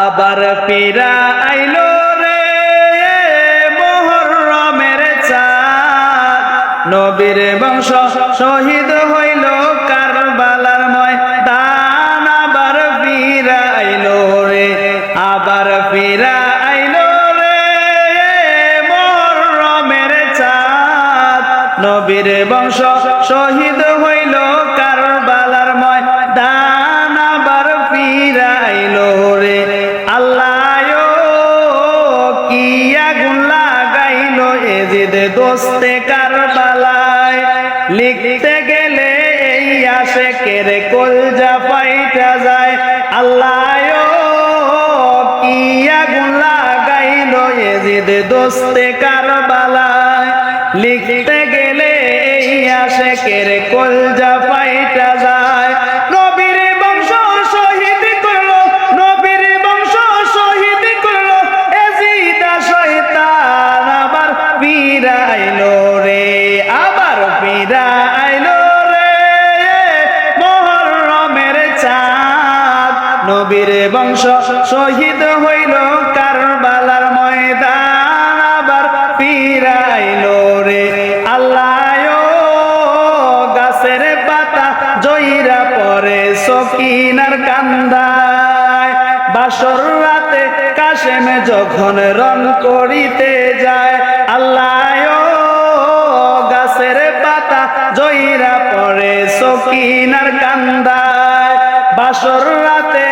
আবার ফিরা আইলো রে মোহরমের চাঁদ। নবীর বংশ শহীদ হইল কারবালার ময়দান। আবার ফিরা আইলো রে, আবার ফিরা আইলো রে মোহরমের চাঁদ। নবীর বংশ শহীদ হইল কারবালার এজিদ দোস্তে কারবালায় লিখতে গেলে এই আসে কেরে কলজা পাইটা যায়। আল্লাহ দোস্তে কারবালায়? লিখতে গেলে এই আসে কেরে কলজা পাইটা নবীর বংশ শহীদ হইল কারবালার ময়দান, আবার ফিরাইলো রে। আল্লাহ গাছের পাতা জয়রা পরে সকিনার কান্দায়। বাসর রাতে কাশেম যখন রং করিতে যায় আল্লাহ গাছের পাতা জয়রা পরে সকিনার কান্দায়। বাসর রাতে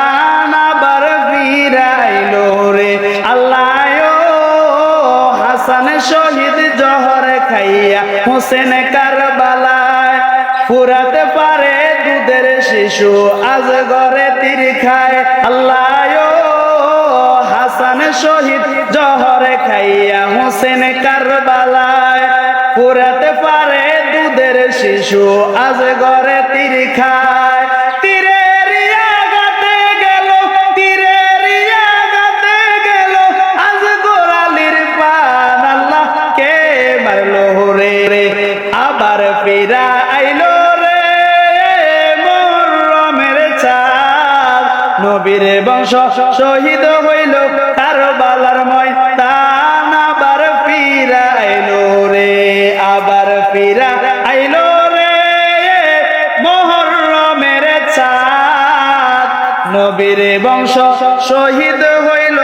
হাসান শহীদ জহর খাইয়া হোসেন কারবালায় ফুরাতে পারে দুধের শিশু, আজ ঘরে তীর খায় আল্লাহ। হাসান শহীদ জহরে খাইয়া হোসেন কারবালায় ফুরাতে পারে দুধের শিশু, আজ ঘরে তীর খায়। নবীর বংশ শহীদ হইল কারবালার ময়দান আবার ফিরা আইলো রে, আবার ফিরা আইলো রে। মোহরমের চাঁদ নবীর বংশ শহীদ হইল